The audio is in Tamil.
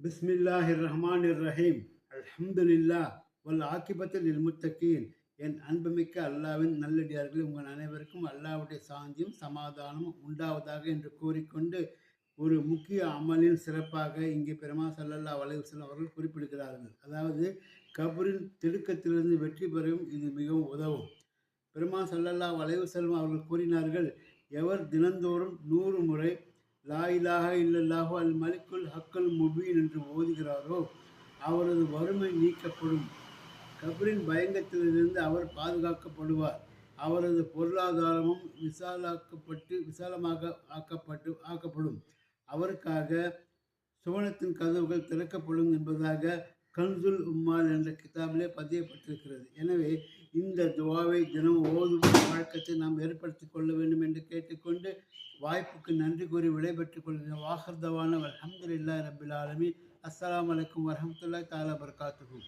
பிஸ்மில்லாஹிர் ரஹ்மானிர் ரஹீம் அல்ஹம்துலில்லா வல் ஆக்கிபத்தில் இல்முத்தகீன் என் அன்புமிக்க அல்லாவின் நல்லடியார்கள் உங்கள் அனைவருக்கும் அல்லாவுடைய சாந்தியும் சமாதானமும் உண்டாவதாக என்று கூறிக்கொண்டு ஒரு முக்கிய அமலின் சிறப்பாக இங்கே பெருமா சல்லல்லா வலைவசம் அவர்கள் குறிப்பிடுகிறார்கள். அதாவது கபரின் திடுக்கத்திலிருந்து வெற்றி பெறவும் இது மிகவும் உதவும். பெருமா சல்லல்லா வலைவசல்லம் அவர்கள் கூறினார்கள் எவர் தினந்தோறும் நூறு முறை லா இலாக இல்லல்லாஹு அல் மலிக்குல் ஹக்கல் முபீன் என்று ஓதுகிறாரோ அவரது வறுமை நீக்கப்படும். கபரின் பயங்கத்திலிருந்து அவர் பாதுகாக்கப்படுவார். அவரது பொருளாதாரமும் விசாலாக்கப்பட்டு விசாலமாக ஆக்கப்பட்டு ஆக்கப்படும். அவருக்காக சுவனத்தின் கதவுகள் திறக்கப்படும் என்பதாக கன்சுல் உம்மால் என்ற கிதாபிலே பதியப்பட்டிருக்கிறது. எனவே இந்த துவாவை தினம் ஓதும் வழக்கத்தை நாம் ஏற்படுத்திக் கொள்ள வேண்டும் என்று கேட்டுக்கொண்டு வாய்ப்புக்கு நன்றி கூறி விடைபெற்றுக் கொள்கிறேன் வாகர்தவான அல்ஹம்துலில்லாஹி ரபில் ஆலமி அஸ்லாம் வலைக்கம் வரமத்துல்லா தாலா பர்காத்துகும்